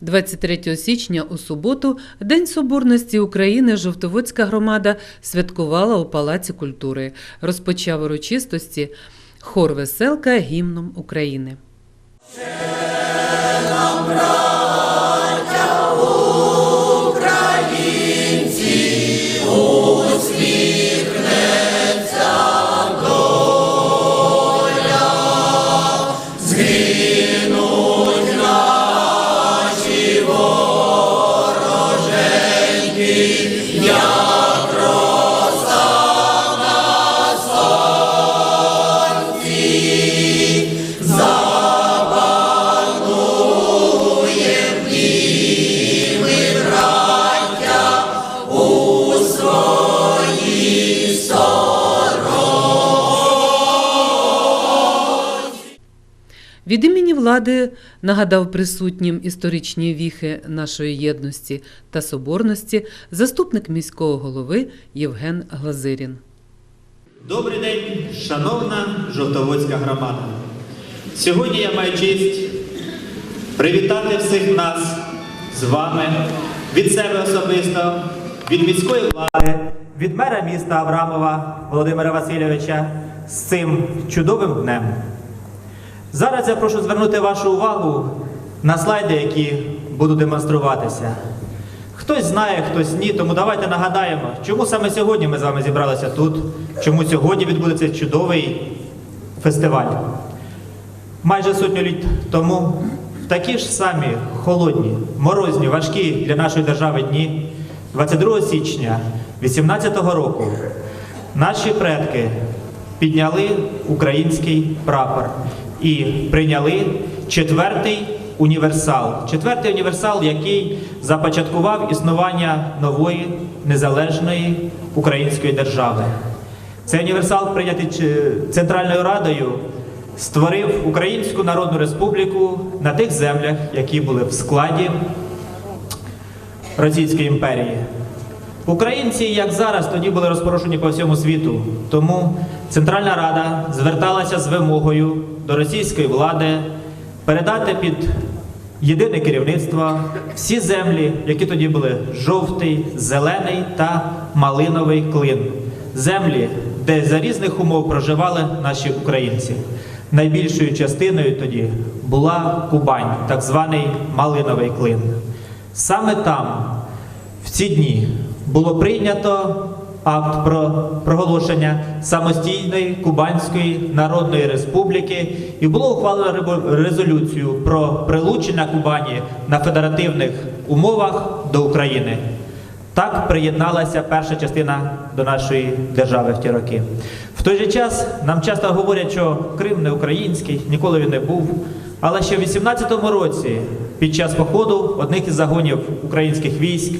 23 січня у суботу, День Соборності України, Жовтоводська громада святкувала у Палаці культури. Розпочав урочистості хор Веселка гімном України. Від імені влади нагадав присутнім історичні віхи нашої єдності та соборності заступник міського голови Євген Глазирін. Добрий день, шановна Жовтоводська громада. Сьогодні я маю честь привітати всіх нас з вами від себе особисто, від міської влади, від мера міста Аврамова Володимира Васильовича з цим чудовим днем. Зараз я прошу звернути вашу увагу на слайди, які будуть демонструватися. Хтось знає, хтось ні, тому давайте нагадаємо, чому саме сьогодні ми з вами зібралися тут, чому сьогодні відбудеться чудовий фестиваль. Майже сотню літ тому, в такі ж самі холодні, морозні, важкі для нашої держави дні, 22 січня 18-го року, наші предки підняли український прапор і прийняли четвертий універсал. Четвертий універсал, який започаткував існування нової незалежної української держави. Цей універсал, прийнятий Центральною Радою, створив Українську Народну Республіку на тих землях, які були в складі Російської імперії. Українці, як зараз, тоді були розпорошені по всьому світу. Тому Центральна Рада зверталася з вимогою до російської влади передати під єдине керівництво всі землі, які тоді були жовтий, зелений та малиновий клин. Землі, де за різних умов проживали наші українці. Найбільшою частиною тоді була Кубань, так званий малиновий клин. Саме там, в ці дні, було прийнято акт про проголошення самостійної Кубанської Народної Республіки і було ухвалено резолюцію про прилучення Кубані на федеративних умовах до України. Так приєдналася перша частина до нашої держави в ті роки. В той же час нам часто говорять, що Крим не український, ніколи він не був. Але ще в 18-му році, під час походу одних із загонів українських військ,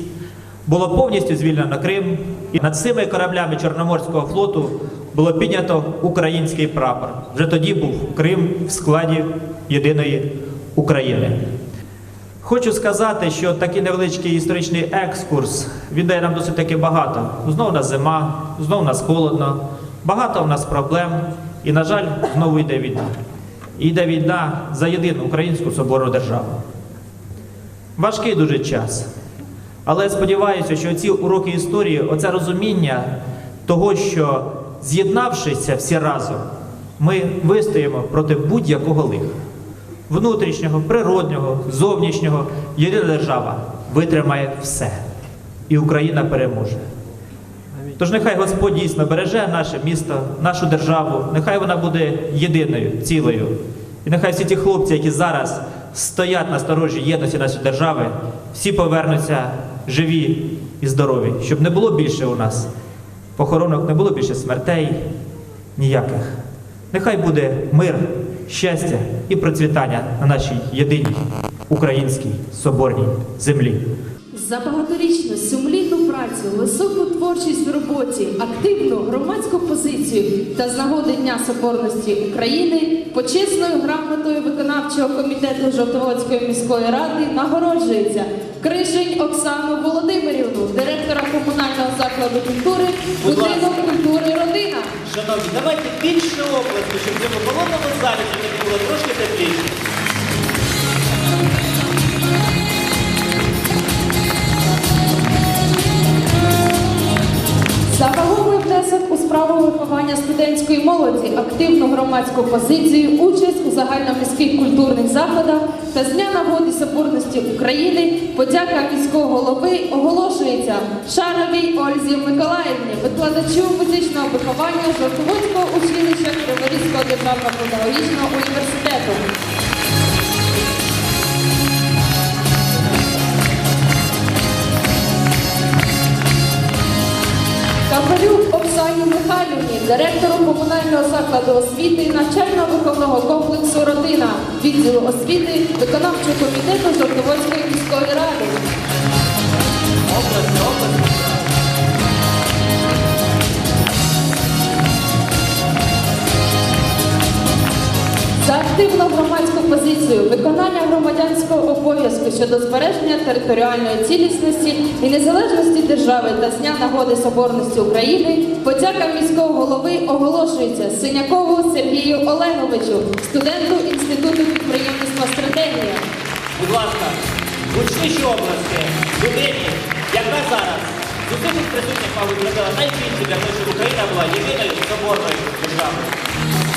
було повністю звільнено Крим, і над цими кораблями Чорноморського флоту було піднято український прапор. Вже тоді був Крим в складі єдиної України. Хочу сказати, що такий невеличкий історичний екскурс він дає нам досить таки багато. Знову нас зима, знову нас холодно, багато у нас проблем, і, на жаль, знову йде війна. І йде війна за єдину українську соборну державу. Важкий дуже час. Але сподіваюся, що ці уроки історії, оце розуміння того, що з'єднавшися всі разом, ми вистоїмо проти будь-якого лиха. Внутрішнього, природнього, зовнішнього, єдина держава витримає все. І Україна переможе. Тож нехай Господь дійсно береже наше місто, нашу державу, нехай вона буде єдиною, цілою. І нехай всі ті хлопці, які зараз стоять на сторожі єдності нашої держави, всі повернуться живі і здорові, щоб не було більше у нас похоронок, не було більше смертей ніяких. Нехай буде мир, щастя і процвітання на нашій єдиній українській соборній землі. За багаторічну сумлінну працю, високу творчість в роботі, активну громадську позицію та з нагоди Дня Соборності України почесною грамотою виконавчого комітету Жовтоводської міської ради нагороджується Крижень Оксану Володимирівну, директора комунального закладу культури, Будь ласка. будинок культури Родина. Шановні, давайте більше області, щоб в цьому колонному залі сьогодні було трошки тепліше. Виховання студентської молоді, активну громадську позицію, участь у загальноміських культурних заходах та з дня нагоди соборності України подяка міського голови оголошується Шаровій Ользі Миколаївні, викладачу музичного виховання Жовтоводського училища Криворізького державного педагогічного університету. Капелюк Оксані Михайлівні, директору комунального закладу освіти навчально-виховного комплексу Родина, відділу освіти виконавчого комітету Жовтоводської міської ради. За активну громадську позицію, виконання громадянського обов'язку щодо збереження територіальної цілісності і незалежності держави та з дня нагоди соборності України, подяка міського голови оголошується Синякову Сергію Олеговичу, студенту Інституту підприємництва стратегія. Будь ласка, гучніші області, людині, яка зараз з усіх присутніх, мабуть, зробила найбільше для того, щоб Україна була єдиною соборною державою.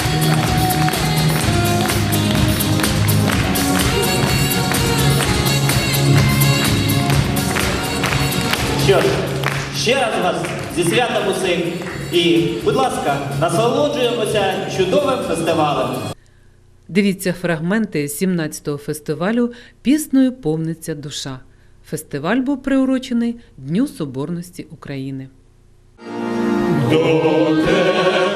Що ж, ще раз вас зі святом усіх і, будь ласка, насолоджуємося чудовим фестивалем. Дивіться фрагменти 17-го фестивалю Пісною повниться душа. Фестиваль був приурочений Дню Соборності України. Їхали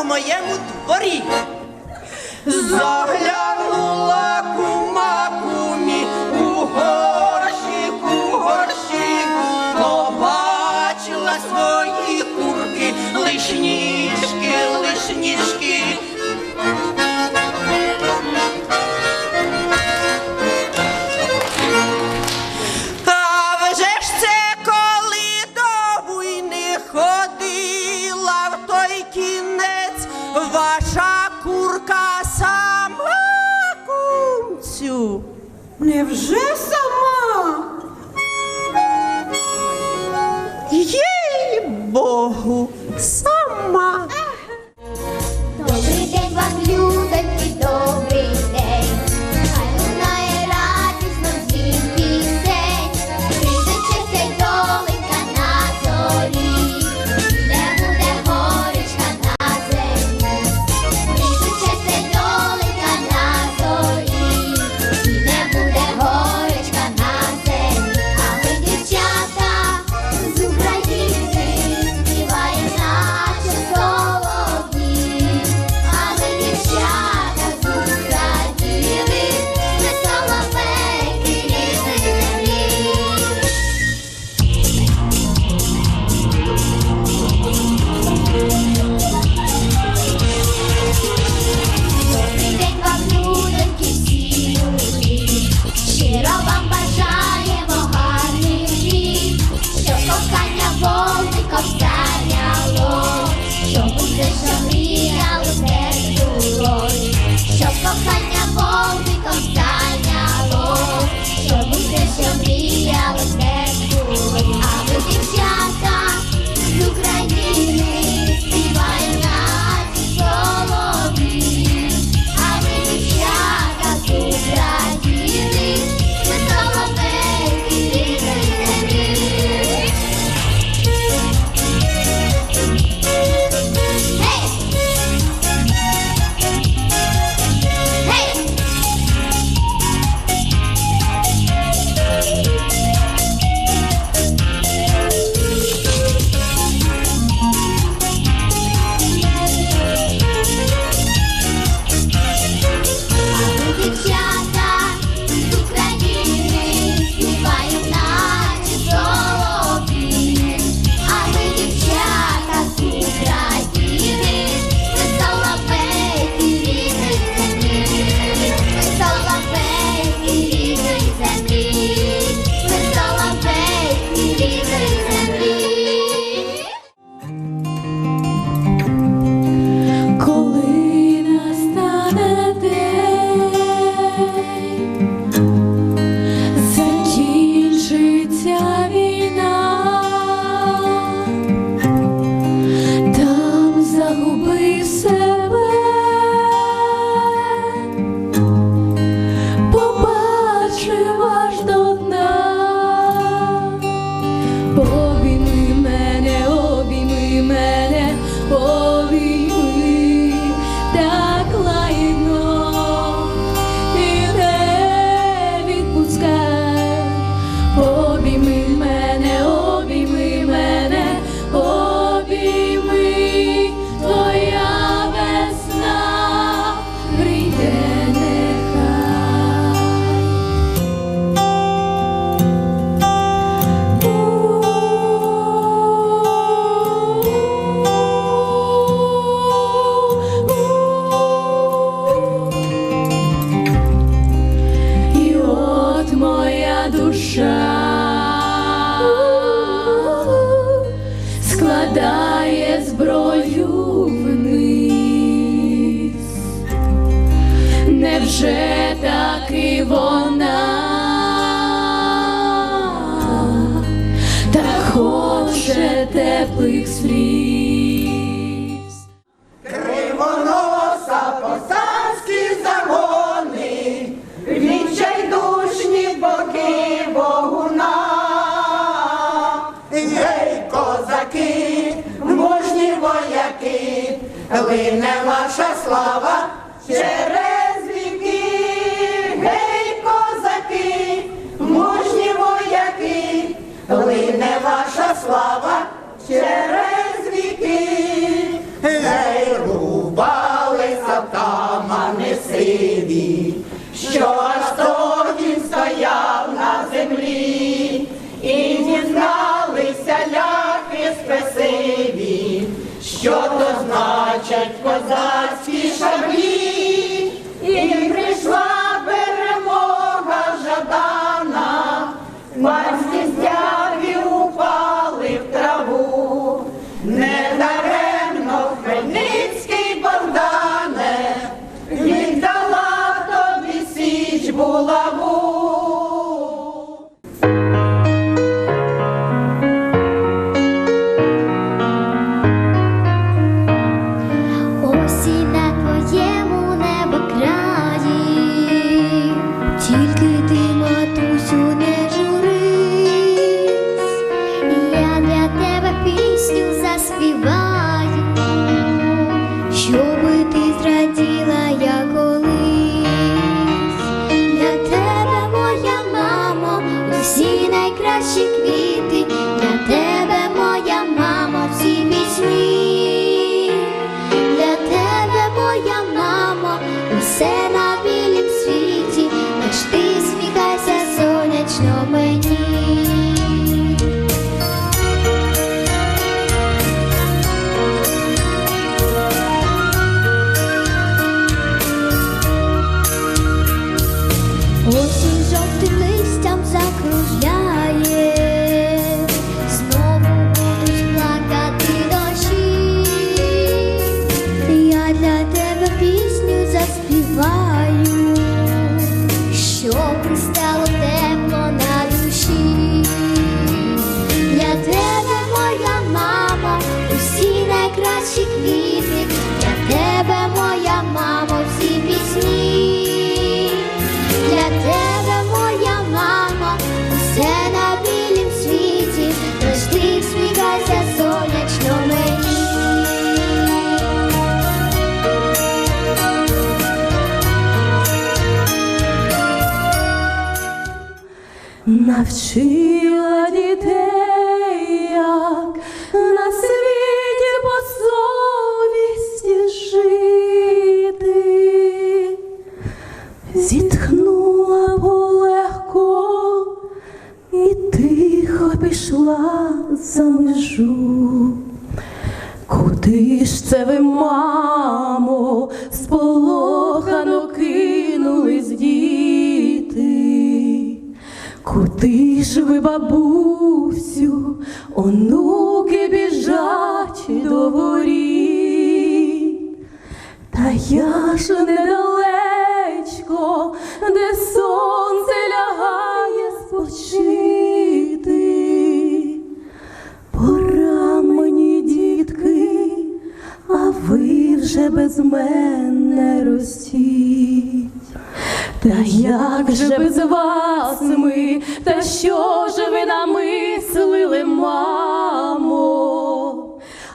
у моєму дворі. Заглянула слава через віки, гей, козаки, мужні вояки, лине ваша слава через віки. Гей, рубалися тамани сиві, що аж тоді стояв на землі, і дізналися ляхи спесиві, що то значать козацькі шаблі, і за межу. Куди ж це ви, мамо, сполохано кинулись діти? Куди ж ви, бабусю, онуки мене ростіть. Та як же без вас ми, та що ж ви намислили, мамо?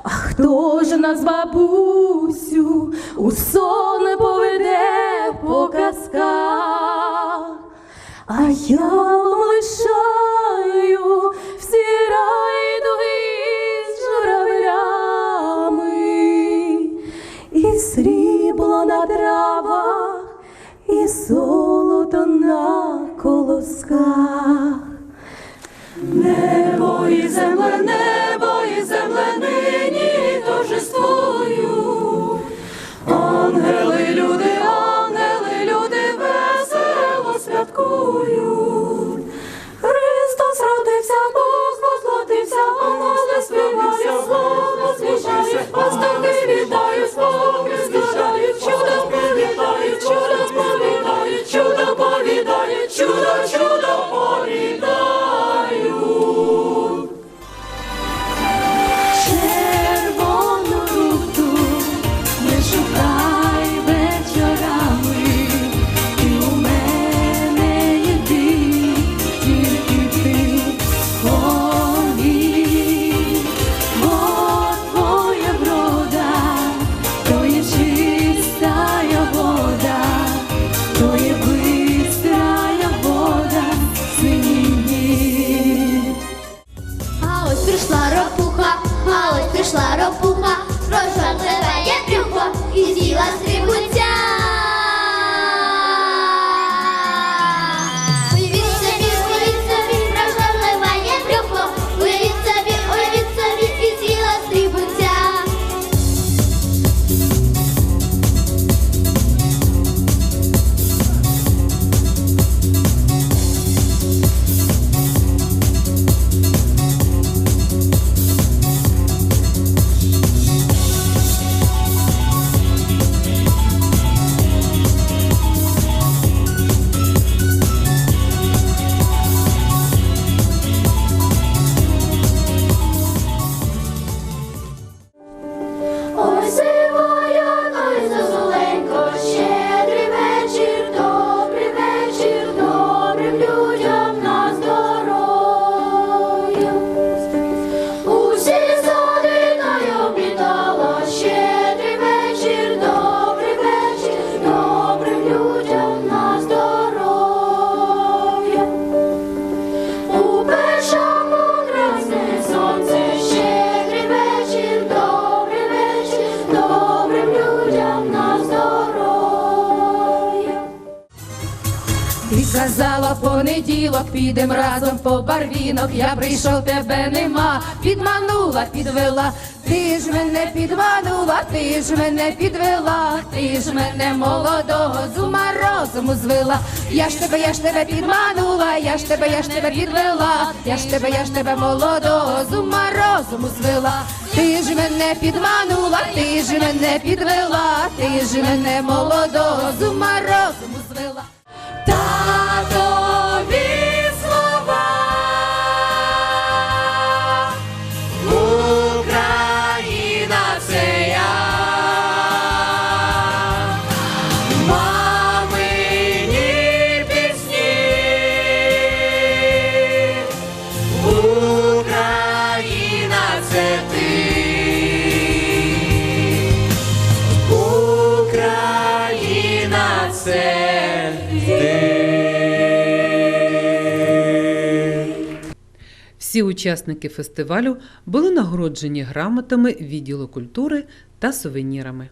А хто ж нас, бабусю, у сон поведе по казках? А я вам лишаю всі райдуги з журавлями, і срібло на травах, і золото на колосках. Небо і земле, небо і земле нині торжествують. Ангели, підем разом по барвінок. Я прийшов, тебе нема, підманула, підвела. Ти ж мене підманула, ти ж мене підвела, ти ж мене молодого з ума розуму звела. Я ж тебе, я ж тебе підманула, я ж тебе, я ж тебе підвела, я ж тебе, я ж тебе молодого з ума розуму звела. Ти ж мене підманула, ти ж мене підвела, ти ж мене молодого з ума розуму звела. Всі учасники фестивалю були нагороджені грамотами відділу культури та сувенірами.